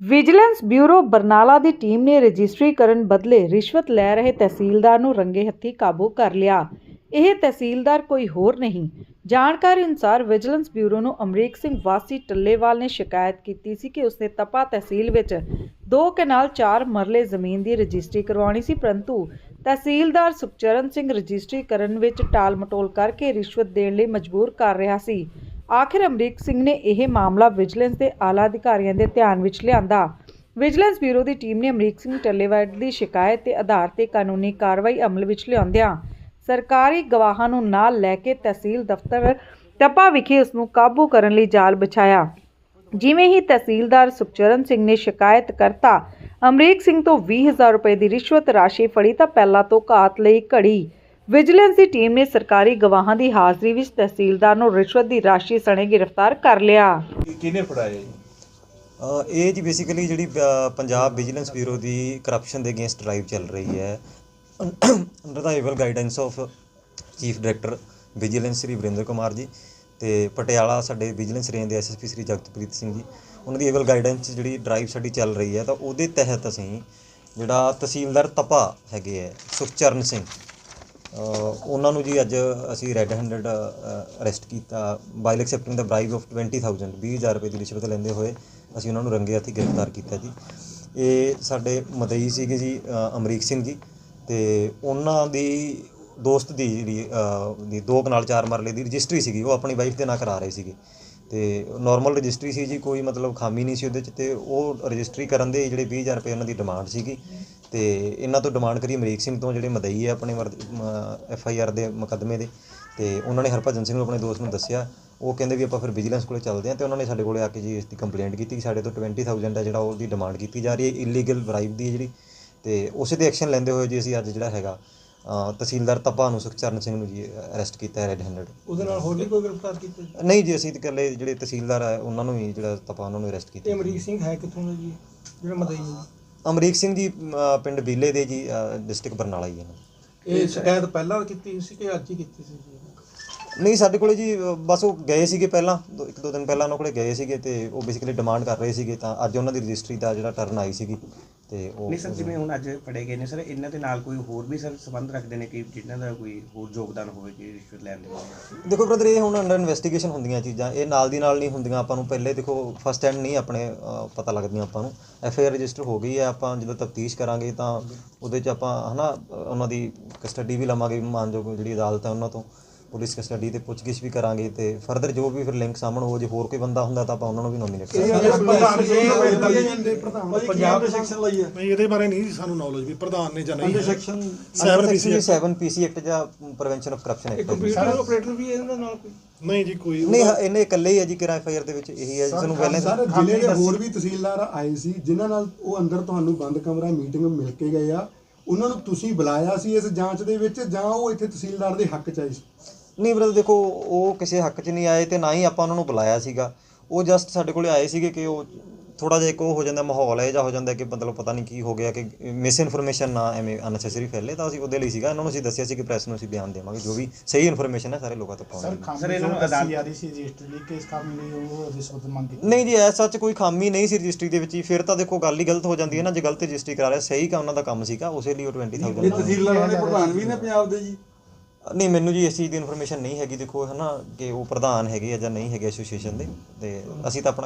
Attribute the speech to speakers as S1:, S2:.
S1: Vigilance bureau Barnala ਦੀ team ਨੇ registry ਕਰਨ ਬਦਲੇ ਰਿਸ਼ਵਤ ਲੈ ਰਹੇ ਤਹਿਸੀਲਦਾਰ ਨੂੰ ਰੰਗੇ ਹੱਥੀ ਕਾਬੂ ਕਰ ਲਿਆ। ਇਹ ਤਹਿਸੀਲਦਾਰ ਕੋਈ ਹੋਰ ਨਹੀਂ। ਜਾਣਕਾਰੀ ਅਨੁਸਾਰ ਵਿਜੀਲੈਂਸ ਬਿਊਰੋ ਨੂੰ ਅਮਰੀਕ ਸਿੰਘ ਵਾਸੀ ਟੱਲੇਵਾਲ ਨੇ ਸ਼ਿਕਾਇਤ ਕੀਤੀ ਸੀ ਕਿ ਉਸਨੇ ਤਪਾ ਤਹਿਸੀਲ ਵਿੱਚ ਦੋ ਕਨਾਲ 4 ਮਰਲੇ ਜ਼ਮੀਨ ਦੀ ਰਜਿਸਟਰੀ ਕਰਵਾਉਣੀ ਸੀ, ਪਰੰਤੂ ਤਹਿਸੀਲਦਾਰ ਸੁਖਚਰਨ ਸਿੰਘ ਰਜਿਸਟਰੀ ਕਰਨ ਵਿੱਚ ਟਾਲ ਮਟੋਲ ਕਰਕੇ ਰਿਸ਼ਵਤ ਦੇਣ ਲਈ ਮਜਬੂਰ ਕਰ ਰਿਹਾ ਸੀ। ਆਖਿਰ ਅਮਰੀਕ ਸਿੰਘ ਨੇ ਇਹ ਮਾਮਲਾ ਵਿਜੀਲੈਂਸ ਦੇ ਆਲਾ ਅਧਿਕਾਰੀਆਂ ਦੇ ਧਿਆਨ ਵਿੱਚ ਲਿਆਂਦਾ। ਵਿਜੀਲੈਂਸ ਬਿਊਰੋ ਦੀ ਟੀਮ ਨੇ ਅਮਰੀਕ ਸਿੰਘ ਟੱਲੇਵਾਲ ਦੀ ਸ਼ਿਕਾਇਤ ਦੇ ਆਧਾਰ ਤੇ ਕਾਨੂੰਨੀ ਕਾਰਵਾਈ ਅਮਲ ਵਿੱਚ ਲਿਆਉਂਦਿਆਂ ਸਰਕਾਰੀ ਗਵਾਹਾਂ ਨੂੰ ਨਾਲ ਲੈ ਕੇ ਤਹਿਸੀਲ ਦਫ਼ਤਰ ਟੱਪਾ ਵਿਖੇ ਉਸ ਨੂੰ ਕਾਬੂ ਕਰਨ ਲਈ ਜਾਲ ਵਿਛਾਇਆ। ਜਿਵੇਂ ਹੀ ਤਹਿਸੀਲਦਾਰ ਸੁਖਚਰਨ ਸਿੰਘ ਨੇ ਸ਼ਿਕਾਇਤ ਕਰਤਾ, ਅਮਰੀਕ ਸਿੰਘ ਤੋਂ 20000 ਰੁਪਏ ਦੀ ਰਿਸ਼ਵਤ ਰਾਸ਼ੀ ਫੜੀ ਤਾਂ ਪਹਿਲਾਂ ਤੋਂ ਘਾਤ ਲਈ ਘੜੀ ਵਿਜੀਲੈਂਸ ਦੀ ਟੀਮ ਨੇ ਸਰਕਾਰੀ ਗਵਾਹਾਂ ਦੀ ਹਾਜ਼ਰੀ ਵਿੱਚ ਤਹਿਸੀਲਦਾਰ ਨੂੰ ਰਿਸ਼ਵਤ ਦੀ ਰਾਸ਼ੀ ਸਣੇ ਗ੍ਰਿਫਤਾਰ ਕਰ ਲਿਆ।
S2: ਇਹ ਕਿਹਨੇ ਫੜਾਇਆ ਜੀ?
S3: ਅ, ਇਹ ਜੀ ਬੇਸਿਕਲੀ ਜਿਹੜੀ ਅ, ਪੰਜਾਬ ਵਿਜੀਲੈਂਸ ਬਿਊਰੋ ਦੀ ਕਰਪਸ਼ਨ ਦੇ ਅਗੇਂਸਟ ਡਰਾਈਵ ਚੱਲ ਰਹੀ ਹੈ। Under the able guidance of chief director vigilance Shri Varinder Kumar ji ਤੇ ਪਟਿਆਲਾ ਸਾਡੇ ਵਿਜੀਲੈਂਸ ਰੇਂਜ ਦੇ ਐਸਐਸਪੀ ਸ੍ਰੀ ਜਗਤਪ੍ਰੀਤ ਸਿੰਘ ਜੀ ਉਹਨਾਂ ਦੀ ਏਵਲ ਗਾਈਡੈਂਸ 'ਚ ਜਿਹੜੀ ਡਰਾਈਵ ਸਾਡੀ ਚੱਲ ਰਹੀ ਹੈ ਤਾਂ ਉਹਦੇ ਤਹਿਤ ਅਸੀਂ ਜਿਹੜਾ ਤਹਿਸੀਲਦਾਰ ਤਪਾ ਹੈਗੇ ਹੈ ਸੁਖਚਰਨ ਸਿੰਘ ਉਹਨਾਂ ਨੂੰ ਜੀ ਅੱਜ ਅਸੀਂ ਰੈੱਡ ਹੈਂਡਡ ਅਰੈਸਟ ਕੀਤਾ। While accepting the bribe of 20000 20000 ਰੁਪਏ ਦੀ ਰਿਸ਼ਵਤ ਲੈਂਦੇ ਹੋਏ ਅਸੀਂ ਉਹਨਾਂ ਨੂੰ ਰੰਗੇ ਹੱਥੀਂ ਗ੍ਰਿਫਤਾਰ ਕੀਤਾ ਜੀ। ਇਹ ਸਾਡੇ ਮਦਈ ਸੀਗੇ ਜੀ ਅਮਰੀਕ ਸਿੰਘ ਜੀ। ਤੇ ਉਹਨਾਂ ਦੀ ਦੋਸਤ ਦੀ ਜਿਹੜੀ ਦੀ ਦੋ ਕਨਾਲ ਚਾਰ ਮਰਲੇ ਦੀ ਰਜਿਸਟਰੀ ਸੀਗੀ, ਉਹ ਆਪਣੀ ਵਾਈਫ ਦੇ ਨਾਂ ਕਰਾ ਰਹੇ ਸੀਗੇ। ਤੇ ਨਾਰਮਲ ਰਜਿਸਟਰੀ ਸੀ ਜੀ, ਕੋਈ ਮਤਲਬ ਖਾਮੀ ਨਹੀਂ ਸੀ ਉਹਦੇ ਚ ਤੇ ਉਹ ਰਜਿਸਟਰੀ ਕਰਨ ਦੇ ਜਿਹੜੇ 20000 ਰੁਪਏ ਉਹਨਾਂ ਦੀ ਡਿਮਾਂਡ ਸੀਗੀ। ਤੇ ਇਹਨਾਂ ਤੋਂ ਡਿਮਾਂਡ ਕਰੀ ਅਮਰੀਕ ਸਿੰਘ ਤੋਂ ਜਿਹੜੇ ਮਦਈ ਹੈ ਆਪਣੇ ਐਫ ਆਈ ਆਰ ਦੇ ਮੁਕੱਦਮੇ ਦੇ ਤੇ ਉਹਨਾਂ ਨੇ ਹਰਭਜਨ ਸਿੰਘ ਨੂੰ ਆਪਣੇ ਦੋਸਤ ਨੂੰ ਦੱਸਿਆ ਉਹ ਕਹਿੰਦੇ ਵੀ ਆਪਾਂ ਫਿਰ ਵਿਜੀਲੈਂਸ ਕੋਲੇ ਚੱਲਦੇ ਹਾਂ ਤੇ ਉਹਨਾਂ ਨੇ ਸਾਡੇ ਕੋਲੇ ਆ ਕੇ ਜੀ ਇਸ ਦੀ ਕੰਪਲੇਂਟ ਕੀਤੀ ਕਿ ਸਾਡੇ ਤੋਂ 20000 ਹੈ ਜਿਹੜਾ ਉਹਦੀ ਡਿਮਾਂਡ ਕੀਤੀ ਜਾ ਰਹੀ ਹੈ ਇਲੀਗਲ ਬ੍ਰਾਈਬ ਦੀ ਜਿਹੜੀ ਤੇ ਉਸੇ ਤੇ ਐਕਸ਼ਨ ਲੈਂਦੇ ਹੋਏ ਜੀ ਅਸੀਂ ਅੱਜ ਜਿਹੜਾ ਹੈਗਾ ਤਹਿਸੀਲਦਾਰ ਤਪਾ ਨੂੰ ਸੁਖਚਰਨ ਸਿੰਘ ਨੂੰ ਜੀ ਅਰੈਸਟ ਕੀਤਾ ਹੈ ਰੈੱਡ ਹੈਂਡਡ
S2: ਉਹਦੇ ਨਾਲ ਹੋਰ ਵੀ ਕੋਈ ਗ੍ਰਿਫਤਾਰ ਕੀਤਾ?
S3: ਨਹੀਂ ਜੀ ਅਸੀਂ ਤਾਂ ਇਕੱਲੇ ਜਿਹੜੇ ਤਹਿਸੀਲਦਾਰ ਹੈ ਉਹਨਾਂ ਨੂੰ ਹੀ ਜਿਹੜਾ ਤਪਾ ਉਹਨਾਂ ਨੂੰ ਅਰੈਸਟ ਕੀਤਾ।
S2: ਅਮਰੀਕ ਸਿੰਘ ਹੈ ਕਿੱਥੋਂ ਦਾ ਜੀ ਜਿਹੜਾ ਮਦਈ ਹੈ?
S3: ਅਮਰੀਕ ਸਿੰਘ ਜੀ ਅ, ਪਿੰਡ ਬੀਲੇ ਦੇ ਜੀ ਡਿਸਟ੍ਰਿਕਟ ਬਰਨਾਲਾ ਹੀ ਹੈ
S2: ਇਹ ਸ਼ਿਕਾਇਤ ਪਹਿਲਾਂ ਕੀਤੀ ਸੀ ਕਿ ਅੱਜ ਹੀ ਕੀਤੀ ਸੀ ਜੀ?
S3: ਨਹੀਂ ਸਾਡੇ ਕੋਲੇ ਜੀ ਅ, ਬਸ ਉਹ ਗਏ ਸੀਗੇ ਪਹਿਲਾਂ ਦੋ- ਇੱਕ ਦੋ ਦਿਨ ਪਹਿਲਾਂ ਉਹਨਾਂ ਕੋਲੇ ਗਏ ਸੀਗੇ ਤੇ ਉਹ ਬੇਸਿਕਲੀ ਡਿਮਾਂਡ ਕਰ ਰਹੇ ਸੀਗੇ ਤਾਂ ਅੱਜ ਉਹਨਾਂ ਦੀ ਰਜਿਸਟਰੀ ਦਾ ਜਿਹੜਾ ਟਰਨ ਆਈ ਸੀਗੀ। ਤੇ ਉਹ
S4: ਨਹੀਂ ਸਰ ਜਿਵੇਂ ਹੁਣ ਅੱਜ ਫੜੇ ਗਏ ਨੇ ਸਰ ਇਹਨਾਂ ਦੇ ਨਾਲ ਕੋਈ ਹੋਰ ਵੀ ਸਰ ਸੰਬੰਧ ਰੱਖਦੇ ਨੇ ਕਿ ਜਿਨ੍ਹਾਂ ਦਾ ਕੋਈ ਹੋਰ ਯੋਗਦਾਨ ਹੋਵੇ ਕਿ ਰਿਸ਼ਵਤ ਲੈਣ ਦੇ ਵਿੱਚ?
S3: ਦੇਖੋ ਬ੍ਰਦਰ ਇਹ ਹੁਣ ਅੰਡਰ ਇਨਵੈਸਟੀਗੇਸ਼ਨ ਹੁੰਦੀਆਂ ਚੀਜ਼ਾਂ ਇਹ ਨਾਲ ਦੀ ਨਾਲ ਨਹੀਂ ਹੁੰਦੀਆਂ। ਆਪਾਂ ਨੂੰ ਪਹਿਲੇ ਦੇਖੋ ਫਸਟ ਹੈਂਡ ਨਹੀਂ ਆਪਣੇ ਪਤਾ ਲੱਗਦੀਆਂ ਆਪਾਂ ਨੂੰ। ਐਫ ਆਈ ਆਰ ਰਜਿਸਟਰ ਹੋ ਗਈ ਹੈ ਆਪਾਂ ਜਦੋਂ ਤਫਤੀਸ਼ ਕਰਾਂਗੇ ਤਾਂ ਉਹਦੇ 'ਚ ਆਪਾਂ ਹਨਾ ਉਹਨਾਂ ਦੀ ਕਸਟਡੀ ਵੀ ਲਵਾਂਗੇ ਮਾਨਯੋਗ ਜਿਹੜੀ ਅਦਾਲਤ ਹੈ ਉਹਨਾਂ ਤੋਂ। ਪੁਲਿਸ ਕਸਟਡੀ ਤੇ ਪੁੱਛਗਿੱਛ ਵੀ ਕਰਾਂਗੇ ਤੇ ਫਰਦਰ ਜੋ ਵੀ ਫਿਰ ਲਿੰਕ ਸਾਹਮਣੇ ਹੋ ਜੇ ਹੋਰ ਕੋਈ ਬੰਦਾ ਹੁੰਦਾ ਤਾਂ ਆਪਾਂ ਉਹਨਾਂ ਨੂੰ ਵੀ ਨੋਮੀਨੇਟ ਕਰਾਂਗੇ।
S2: ਪੰਜਾਬ ਦੇ ਸੈਕਸ਼ਨ ਲਈ ਹੈ।
S5: ਨਹੀਂ ਇਹਦੇ ਬਾਰੇ ਨਹੀਂ ਸਾਨੂੰ ਨੌਲੇਜ ਵੀ ਪ੍ਰਧਾਨ ਨੇ ਜਾਂ ਨਹੀਂ
S2: section
S5: seven PC
S3: 7 PC act ਜਾਂ prevention of corruption act
S2: computer operator ਵੀ ਇਹਨਾਂ ਨਾਲ ਕੋਈ?
S5: ਨਹੀਂ ਜੀ ਕੋਈ
S3: ਨਹੀਂ ਇਹਨੇ ਇਕੱਲੇ ਹੀ ਹੈ ਜੀ ਕਿਰਾ ਐਫ ਆਈ ਆਰ ਦੇ ਵਿੱਚ ਇਹੀ ਹੈ ਜਿਸ ਨੂੰ ਪਹਿਲਾਂ
S6: ਸਰ ਜ਼ਿਲ੍ਹੇ ਦੇ ਹੋਰ ਵੀ ਤਹਿਸੀਲਦਾਰ ਆਏ ਸੀ ਜਿਨ੍ਹਾਂ ਨਾਲ ਉਹ ਅੰਦਰ ਤੁਹਾਨੂੰ ਬੰਦ ਕਮਰਾ ਮੀਟਿੰਗ ਮਿਲ ਕੇ ਗਏ ਆ। ਉਹਨਾਂ ਨੂੰ ਤੁਸੀਂ ਬੁਲਾਇਆ ਸੀ ਇਸ ਜਾਂਚ ਦੇ ਵਿੱਚ ਜਾਂ ਉਹ ਇੱਥੇ ਤਹਿਸੀਲਦਾਰ ਦੇ ਹੱਕ ਚ ਆਏ ਸੀ?
S3: ਨਹੀਂ ਬ੍ਰਦਰ ਦੇਖੋ ਉਹ ਕਿਸੇ ਹੱਕ 'ਚ ਨਹੀਂ ਆਏ ਤੇ ਨਾ ਹੀ ਆਪਾਂ ਉਹਨਾਂ ਨੂੰ ਬੁਲਾਇਆ ਸੀਗਾ। ਉਹ ਜਸਟ ਸਾਡੇ ਕੋਲੇ ਆਏ ਸੀਗੇ ਕਿ ਉਹ ਥੋੜਾ ਜਿਹਾ ਇੱਕ ਉਹ ਹੋ ਜਾਂਦਾ ਮਾਹੌਲ ਹੈ ਜਾਂ ਹੋ ਜਾਂਦਾ ਕਿ ਮਤਲਬ ਪਤਾ ਨਹੀਂ ਕੀ ਹੋ ਗਿਆ ਕਿ ਮਿਸ ਇਨਫੋਰਮੇਸ਼ਨ ਨਾ ਐਵੇਂ ਅਨਸੈਸਰੀ ਫੈਲੇ ਤਾਂ ਅਸੀਂ ਉਹਦੇ ਲਈ ਸੀਗਾ। ਇਹਨਾਂ ਨੂੰ ਅਸੀਂ ਦੱਸਿਆ ਸੀ ਕਿ ਪ੍ਰੈਸ ਨੂੰ ਅਸੀਂ ਬਿਆਨ ਦੇਵਾਂਗੇ ਜੋ ਵੀ ਸਹੀ ਇਨਫੋਰਮੇਸ਼ਨ ਹੈ ਸਾਰੇ ਲੋਕਾਂ ਤੱਕ ਪਹੁੰਚਾਉਣੀ
S4: ਸਰ ਇਹਨਾਂ ਨੂੰ ਅਦਾਲਤ
S7: ਯਾਰੀ ਸੀ ਰਜਿਸਟਰ ਲਈ ਕਿ ਇਸ ਕੰਮ ਲਈ ਉਹ ਰਿਸ਼ਵਤ ਮੰਗ ਕੀਤੀ।
S3: ਨਹੀਂ ਜੀ ਐਸਾ ਚ ਕੋਈ ਖਾਮੀ ਨਹੀਂ ਸੀ ਰਜਿਸਟਰੀ ਦੇ ਵਿੱਚ ਹੀ। ਫਿਰ ਤਾਂ ਦੇਖੋ ਗੱਲ ਹੀ ਗਲਤ ਹੋ ਜਾਂਦੀ ਹੈ ਨਾ ਜੇ ਗਲਤ ਰਜਿਸਟਰੀ ਕਰਾ ਰਿਹਾ ਸਹੀ ਕਾ ਉਹਨਾਂ ਦਾ ਕੰਮ ਸੀਗਾ ਉਸੇ ਲਈ ਉਹ 20000
S2: ਤਹਿਸੀਲਦਾਰਾਂ ਦੇ ਪ੍ਰਧਾਨ ਵੀ ਨੇ ਪੰਜਾਬ ਦੇ ਜੀ।
S3: ਨਹੀਂ, ਮੈਨੂੰ ਜੀ ਇਸ ਚੀਜ਼ ਦੀ ਇਨਫੋਰਮੇਸ਼ਨ ਨਹੀਂ ਹੈਗੀ, ਦੇਖੋ ਹਨਾ, ਕਿ ਉਹ ਪ੍ਰਧਾਨ ਹੈਗੇ ਆ ਜਾਂ ਨਹੀਂ ਹੈਗੇ ਐਸੋਸੀਏਸ਼ਨ ਦੇ, ਤੇ ਅਸੀਂ ਤਾਂ ਆਪਣਾ